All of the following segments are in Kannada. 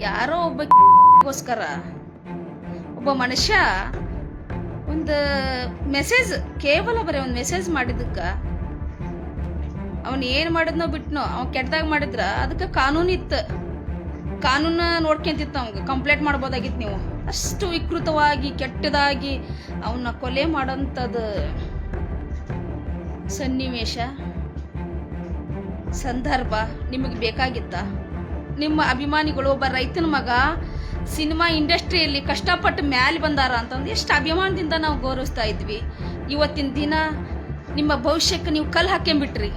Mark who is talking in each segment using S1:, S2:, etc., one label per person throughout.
S1: ಯಾರೋ ಒಬ್ಬಗೋಸ್ಕರ ಒಬ್ಬ ಮನುಷ್ಯ ಒಂದು ಮೆಸೇಜ್ ಕೇವಲ ಬರೀ ಒಂದು ಮೆಸೇಜ್ ಮಾಡಿದ್ದಕ್ಕೆ. ಅವನು ಏನು ಮಾಡಿದ್ನೋ ಬಿಟ್ನೋ, ಅವ್ನು ಕೆಟ್ಟದಾಗ ಮಾಡಿದ್ರ ಅದಕ್ಕೆ ಕಾನೂನು ಇತ್ತು. ಕಾನೂನ ನೋಡ್ಕೊಂತಿತ್ತು ಅವ್ನಿಗೆ ಕಂಪ್ಲೇಂಟ್ ಮಾಡ್ಬೋದಾಗಿತ್ತು ನೀವು. ಅಷ್ಟು ವಿಕೃತವಾಗಿ, ಕೆಟ್ಟದಾಗಿ ಅವನ್ನ ಕೊಲೆ ಮಾಡೋಂಥದ್ದು ಸನ್ನಿವೇಶ, ಸಂದರ್ಭ ನಿಮಗೆ ಬೇಕಾಗಿತ್ತ? ನಿಮ್ಮ ಅಭಿಮಾನಿಗಳು, ಒಬ್ಬ ರೈತನ ಮಗ ಸಿನಿಮಾ ಇಂಡಸ್ಟ್ರಿಯಲ್ಲಿ ಕಷ್ಟಪಟ್ಟು ಮ್ಯಾಲೆ ಬಂದಾರ ಅಂತಂದು ಎಷ್ಟು ಅಭಿಮಾನದಿಂದ ನಾವು ಗೌರವಿಸ್ತಾ ಇದ್ವಿ. ಇವತ್ತಿನ ದಿನ ನಿಮ್ಮ ಭವಿಷ್ಯಕ್ಕೆ ನೀವು ಕಲ್ಲು ಹಾಕ್ಕೊಂಬಿಟ್ರಿ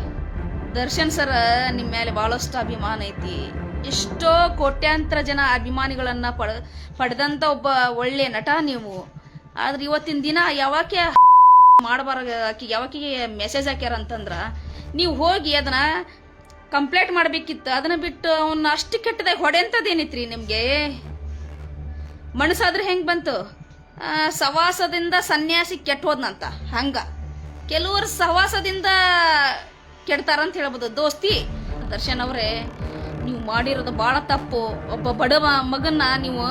S1: ದರ್ಶನ್ ಸರ ನಿಮ್ಮ ಮೇಲೆ ಭಾಳಷ್ಟು ಅಭಿಮಾನ ಐತಿ. ಎಷ್ಟೋ ಕೋಟ್ಯಾಂತರ ಜನ ಅಭಿಮಾನಿಗಳನ್ನು ಪಡ ಪಡೆದಂಥ ಒಬ್ಬ ಒಳ್ಳೆ ನಟ ನೀವು. ಆದ್ರೆ ಇವತ್ತಿನ ದಿನ ಯಾವಾಕೆ ಮಾಡಬಾರ ಆಕಿ ಯಾವಾಕಿಗೆ ಮೆಸೇಜ್ ಹಾಕ್ಯಾರ ಅಂತಂದ್ರೆ, ನೀವು ಹೋಗಿ ಅದನ್ನ ಕಂಪ್ಲೇಂಟ್ ಮಾಡಬೇಕಿತ್ತು. ಅದನ್ನ ಬಿಟ್ಟು ಅವನ್ನ ಅಷ್ಟು ಕೆಟ್ಟದಾಗಿ ಹೊಡೆಂಥದ್ದೇನಿತ್ರಿ ನಿಮಗೆ? ಮನಸ್ಸಾದ್ರೆ ಹೆಂಗೆ ಬಂತು? ಸವಾಸದಿಂದ ಸನ್ಯಾಸಿ ಕೆಟ್ಟ ಹೋದ್ನಂತ ಹಂಗ. ಕೆಲವರು ಸಹವಾಸದಿಂದ ಕೆಡ್ತಾರಂತ ಹೇಳ್ಬೋದು. ದೋಸ್ತಿ, ದರ್ಶನ್ ಅವರೇ, ನೀವು ಮಾಡಿರೋದು ಭಾಳ ತಪ್ಪು. ಒಬ್ಬ ಬಡವ ಮಗನ್ನ ನೀವು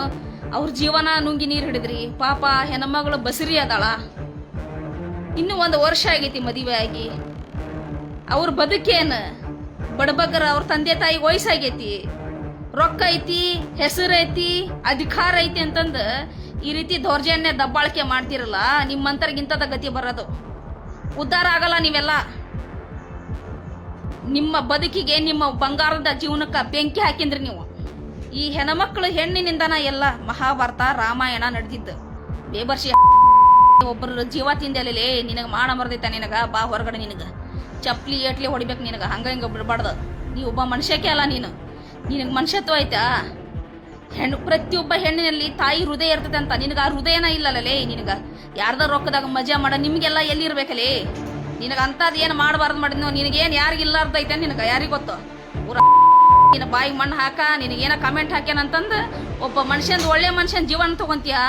S1: ಅವ್ರ ಜೀವನ ನುಂಗಿ ನೀರು ಹಿಡಿದ್ರಿ. ಪಾಪ ಹೆಣ್ಮಗಳು ಬಸರಿ ಅದಾಳ. ಇನ್ನು ಒಂದು ವರ್ಷ ಆಗೈತಿ ಮದುವೆ ಆಗಿ. ಅವ್ರ ಬದುಕೇನು? ಬಡಬಗ್ಗರ ಅವ್ರ ತಂದೆ ತಾಯಿ ವಯಸ್ಸಾಗೈತಿ. ರೊಕ್ಕ ಐತಿ, ಹೆಸರು ಐತಿ, ಅಧಿಕಾರ ಐತಿ ಅಂತಂದು ಈ ರೀತಿ ದೌರ್ಜನ್ಯ ದಬ್ಬಾಳಿಕೆ ಮಾಡ್ತಿರಲ್ಲ ನಿಮ್ಮಂತರ್ಗಿಂತದ ಗತಿ ಬರೋದು. ಉದ್ಧಾರ ಆಗಲ್ಲ ನೀವೆಲ್ಲ. ನಿಮ್ಮ ಬದುಕಿಗೆ ನಿಮ್ಮ ಬಂಗಾರದ ಜೀವನಕ್ಕೆ ಬೆಂಕಿ ಹಾಕಿಂದ್ರಿ ನೀವು. ಈ ಹೆಣ್ಮಕ್ಳು ಹೆಣ್ಣಿನಿಂದನ ಎಲ್ಲ ಮಹಾಭಾರತ ರಾಮಾಯಣ ನಡೆದಿದ್ದು. ಬೇಬರ್ಷಿ ಒಬ್ಬರು ಜೀವ ತಿಂದಲೇ ನಿನಗೆ ಮಾಡ ಮರ್ದೈತ ನಿನಗ, ಬಾ ಹೊರಗಡೆ ನಿನಗೆ. ಚಪ್ಲಿ ಏಟ್ಲಿ ಹೊಡಿಬೇಕು ನಿನಗೆ, ಹಂಗ ಹಿಂಗ ಬಿಡಬಾರ್ದು. ನೀ ಒಬ್ಬ ಮನುಷ್ಯಕ್ಕೆ ಅಲ್ಲ ನೀನು. ನಿನಗೆ ಮನುಷ್ಯತ್ವ ಐತಾ? ಹೆಣ್ಣು, ಪ್ರತಿಯೊಬ್ಬ ಹೆಣ್ಣಿನಲ್ಲಿ ತಾಯಿ ಹೃದಯ ಇರ್ತದೆ ಅಂತ. ನಿನಗೆ ಆ ಹೃದಯನ ಇಲ್ಲಲ್ಲೇ ನಿನಗೆ. ಯಾರ್ದ ರೊಕ್ಕದಾಗ ಮಜಾ ಮಾಡ, ನಿಮಗೆಲ್ಲ ಎಲ್ಲಿ ಇರ್ಬೇಕಲೇ ನಿನಗೆ ಅಂಥದ್ದು ಏನು ಮಾಡಬಾರ್ದು ಮಾಡಿದ್ನು, ನಿನಗೇನು ಯಾರಿಗೆ ಇಲ್ಲಾರ್ದೈತೆ ನಿನಗೆ ಯಾರಿಗೆ ಗೊತ್ತು? ಊರ ನಿನ್ನ ಬಾಯಿಗೆ ಮಣ್ಣು ಹಾಕ, ನಿನಗೇನ ಕಮೆಂಟ್ ಹಾಕ್ಯಾನಂತಂದು ಒಬ್ಬ ಮನುಷ್ಯಂದು ಒಳ್ಳೆ ಮನುಷ್ಯನ ಜೀವನ ತಗೊಂತೀಯಾ?